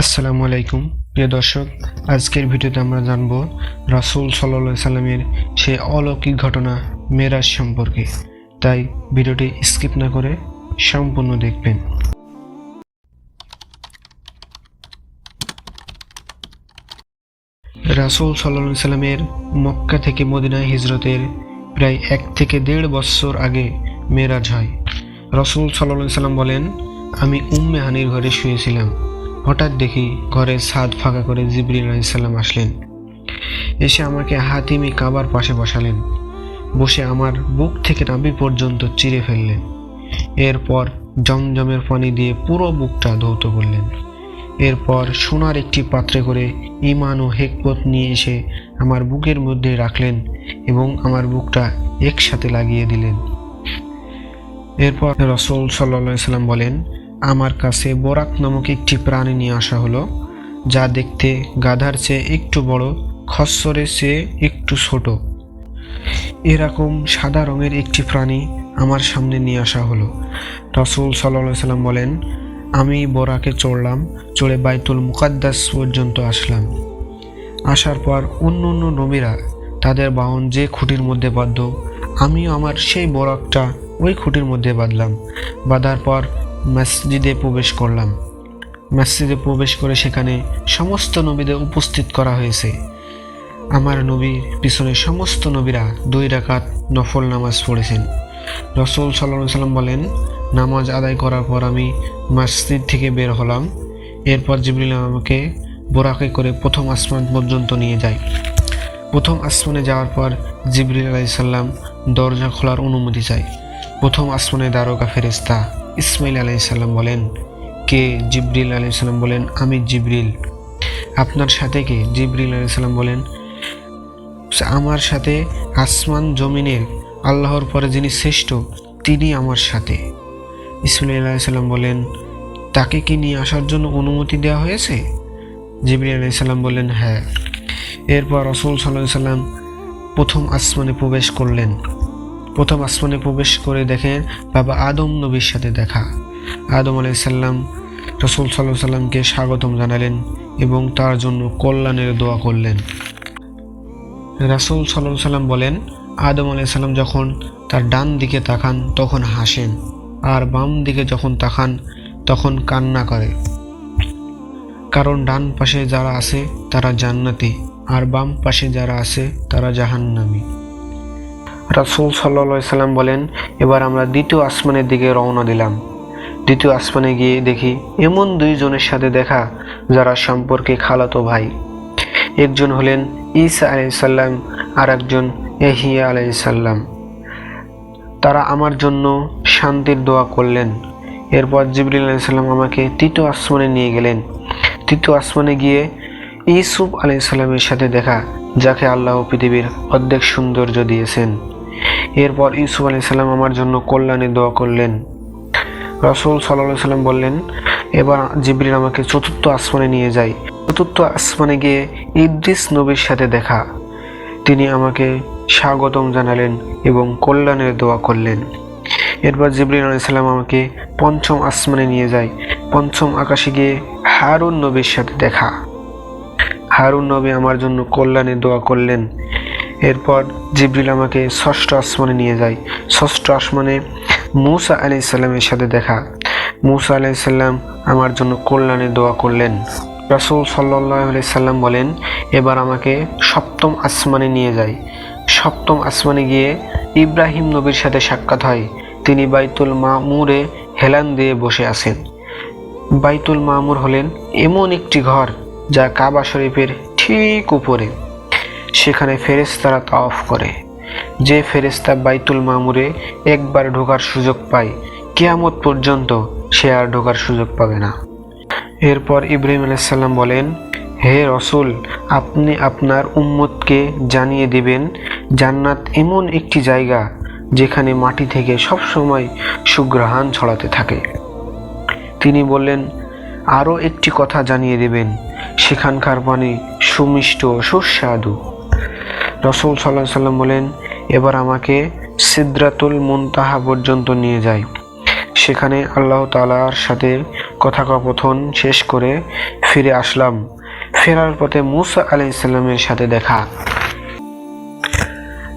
আসসালামু আলাইকুম, প্রিয় দর্শক, আজকের ভিডিওতে আমরা জানব রাসূল সাল্লা সাল্লামের সেই অলৌকিক ঘটনা মেরাজ সম্পর্কে। তাই ভিডিওটি স্কিপ না করে সম্পূর্ণ দেখবেন। রাসূল সাল্লা সাল্লামের মক্কা থেকে মদিনায় হিজরতের প্রায় এক থেকে দেড় বছর আগে মেরাজ হয়। রসুল সাল্লা সাল্লাম বলেন, আমি উম্মে হানির ঘরে শুয়েছিলাম। হঠাৎ দেখি ঘরের ছাদ ফাঁকা করে জিবরিল আলাইসাল্লাম আসলেন। এসে আমাকে হাতিমি কাবার পাশে বসালেন। বসে আমার বুক থেকে নাভি পর্যন্ত চিরে ফেললেন। এরপর জমজমের পানি দিয়ে পুরো বুকটা ধৌত করলেন। এরপর সোনার একটি পাত্রে করে ইমান ও হেকপত নিয়ে এসে আমার বুকের মধ্যে রাখলেন এবং আমার বুকটা একসাথে লাগিয়ে দিলেন। এরপর রসুল সাল্লা সাল্লাম বলেন আমার কাছে বরাক নামক একটি প্রাণী নিয়ে আসা হলো, যা দেখতে গাধার চেয়ে একটু বড়, খচ্চরের চেয়ে একটু ছোট। এরকম সাদা রঙের একটি প্রাণী আমার সামনে নিয়ে আসা হলো। রসুল সাল্লা সাল্লাম বলেন, আমি বোরাকে চড়লাম, চড়ে বাইতুল মুকাদ্দাস পর্যন্ত আসলাম। আসার পর অন্য অন্য নবীরা তাদের বাহন যে খুঁটির মধ্যে বাঁধত আমিও আমার সেই বরাকটা ওই খুঁটির মধ্যে বাঁধলাম। বাঁধার পর মসজিদে প্রবেশ করলাম। মসজিদে প্রবেশ করে সেখানে সমস্ত নবীদের উপস্থিত করা হয়েছে। আমার নবীর পিছনে সমস্ত নবীরা দুই রাকাত নফল নামাজ পড়েছেন। রসুল সাল্লা সাল্লাম বলেন, নামাজ আদায় করার পর আমি মসজিদ থেকে বের হলাম। এরপর জিবরিল আমাকে বোরাকে করে প্রথম আসমান পর্যন্ত নিয়ে যায়। প্রথম আসমানে যাওয়ার পর জিবরিল আলাইসাল্লাম দরজা খোলার অনুমতি চায়। প্রথম আসমানে দারোগা ফেরেস্তা ইসমাইল আলাইসাল্লাম বলেন, কে? জিবরিল আলাইসাল্লাম বলেন, আমি জিবরিল। আপনার সাথে কে? জিবরিল আলাইসাল্লাম বলেন, আমার সাথে আসমান জমিনের আল্লাহর পরে যিনি শ্রেষ্ঠ, তিনি আমার সাথে। ইসমাইল আলাইসাল্লাম বলেন, তাকে কি নিয়ে আসার জন্য অনুমতি দেওয়া হয়েছে? জিবরিল আলাইসাল্লাম বলেন হ্যাঁ। এরপর রসুল সাল্লাহ সাল্লাম প্রথম আসমানে প্রবেশ করলেন। প্রথম আসমানে প্রবেশ করে দেখেন বাবা আদম নবীর সাথে দেখা। আদম আলাইসাল্লাম রসুল সাল্লাহ সাল্লামকে স্বাগতম জানালেন এবং তার জন্য কল্যাণের দোয়া করলেন। রাসুল সাল্লাহ সাল্লাম বলেন, আদম আলাইসাল্লাম যখন তার ডান দিকে তাকান তখন হাসেন, আর বাম দিকে যখন তাকান তখন কান্না করে। কারণ ডান পাশে যারা আছে তারা জান্নাতি, আর বাম পাশে যারা আছে তারা জাহান্নামী। রাসুল সাল্লা সাল্লাম বলেন, এবার আমরা দ্বিতীয় আসমানের দিকে রওনা দিলাম। দ্বিতীয় আসমানে গিয়ে দেখি এমন দুইজনের সাথে দেখা, যারা সম্পর্কে খালাতো ভাই। একজন হলেন ঈসা আলাইসাল্লাম আর একজন এহিয়া আলাইসাল্লাম তারা আমার জন্য শান্তির দোয়া করলেন। এরপর জিবরিল আলাইসাল্লাম আমাকে তৃতীয় আসমানে নিয়ে গেলেন। তৃতীয় আসমানে গিয়ে ইসুফ আলাইসাল্লামের সাথে দেখা, যাকে আল্লাহ পৃথিবীর অর্ধেক সৌন্দর্য দিয়েছেন। এরপর ইউসুফ আলি সাল্লাম আমার জন্য কল্যাণে দোয়া করলেন। রসুল সাল্লাহ সাল্লাম বললেন, এবার জিবরিল আমাকে চতুর্থ আসমানে নিয়ে যায় চতুর্থ আসমানে গিয়ে ইদ্রিস নবীর সাথে দেখা। তিনি আমাকে স্বাগতম জানালেন এবং কল্যাণের দোয়া করলেন। এরপর জিবরিল আলাইসাল্লাম আমাকে পঞ্চম আসমানে নিয়ে যায়। পঞ্চম আকাশে গিয়ে হারুন নবীর সাথে দেখা। হারুন নবী আমার জন্য কল্যাণের দোয়া করলেন। এরপর জিবরিল আমাকে ষষ্ঠ আসমানে নিয়ে যায়। ষষ্ঠ আসমানে মুসা আলি সাল্লামের সাথে দেখা। মুসা আলি সাল্লাম আমার জন্য কল্যাণে দোয়া করলেন। রাসুল সাল্লাহ সাল্লাম বলেন, এবার আমাকে সপ্তম আসমানে নিয়ে যায়। সপ্তম আসমানে গিয়ে ইব্রাহিম নবীর সাথে সাক্ষাৎ হয়। তিনি বাইতুল মামুরে হেলান দিয়ে বসে আছেন। বাইতুল মামুর হলেন এমন একটি ঘর যা কাবা শরীফের ঠিক উপরে। সেখানে ফেরেস্তারা তাওয়াফ করে। যে ফেরেস্তা বাইতুল মামুরে একবার ঢোকার সুযোগ পায়, কেয়ামত পর্যন্ত সে আর ঢোকার সুযোগ পাবে না। এরপর ইব্রাহিম আলাইসাল্লাম বলেন, হে রসুল, আপনি আপনার উম্মতকে জানিয়ে দিবেন, জান্নাত এমন একটি জায়গা যেখানে মাটি থেকে সবসময় সুগ্রহাণ ছড়াতে থাকে। তিনি বললেন, আরও একটি কথা জানিয়ে দেবেন, সেখানকার পানি সুমিষ্ট সুস্বাদু। রসুল সাল্লাহ সাল্লাম বলেন, এবার আমাকে সিদ্রাতুল মুনতাহা পর্যন্ত নিয়ে যায়। সেখানে আল্লাহ তালার সাথে কথোপকথন শেষ করে ফিরে আসলাম। ফেরার পথে মুসা আলাইসাল্লামের সাথে দেখা।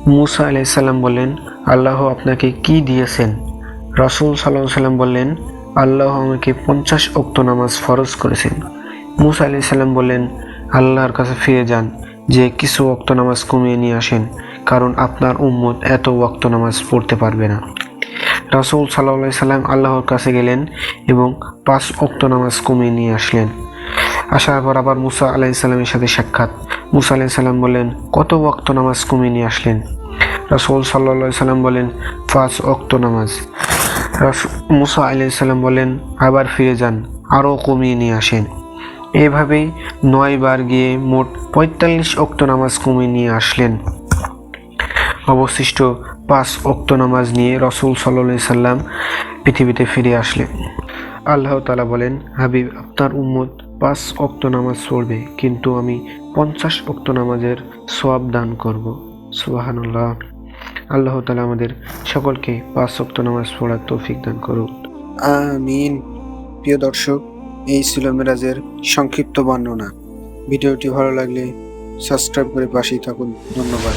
মুসা আলাইসাল্লাম বললেন, আল্লাহ আপনাকে কি দিয়েছেন? রাসূল সাল্লাহ সাল্লাম বললেন, আল্লাহ আমাকে পঞ্চাশ অক্ত নামাজ ফরজ করেছেন। মুসা আলাইসাল্লাম বললেন, আল্লাহর কাছে ফিরে যান। যে কিছু অক্ত নামাজ কমিয়ে নিয়ে আসেন, কারণ আপনার উম্মত এত ওক্ত নামাজ পড়তে পারবে না। রাসূল সাল্লাহ সাল্লাম আল্লাহর কাছে গেলেন এবং পাঁচ অক্ত নামাজ কমিয়ে নিয়ে আসলেন। আসার পর আবার মুসা আলাইসাল্লামের সাথে সাক্ষাৎ। মুসা আলাইসাল্লাম বলেন কত ওক্ত নামাজ কমিয়ে নিয়ে আসলেন? রাসূল সাল্লা সাল্লাম বলেন, পাঁচ অক্ত নামাজ রাস- মুসা আলাইসাল্লাম বলেন, আবার ফিরে যান আরও কমিয়ে নিয়ে আসেন। এভাবেই নয় বার গিয়ে মোট পঁয়তাল্লিশ অক্ত নামাজ কমিয়ে নিয়ে আসলেন। অবশিষ্ট পাঁচ অক্ত নামাজ নিয়ে রসুল সাল্লা সাল্লাম পৃথিবীতে ফিরে আসলেন। আল্লাহ তালা বলেন, হাবিব, আপনার উম্মত পাঁচ অক্ত নামাজ পড়বে, কিন্তু আমি পঞ্চাশ অক্ত নামাজের সোয়াব দান করব। সুবাহানুল্লাহ। আল্লাহ তালা আমাদের সকলকে পাঁচ অক্ত নামাজ পড়ার তৌফিক দান করুক। আমিন। প্রিয় দর্শক এই ছিল মেরাজের সংক্ষিপ্ত বর্ণনা। ভিডিওটি ভালো লাগলে সাবস্ক্রাইব করে পাশেই থাকুন। ধন্যবাদ।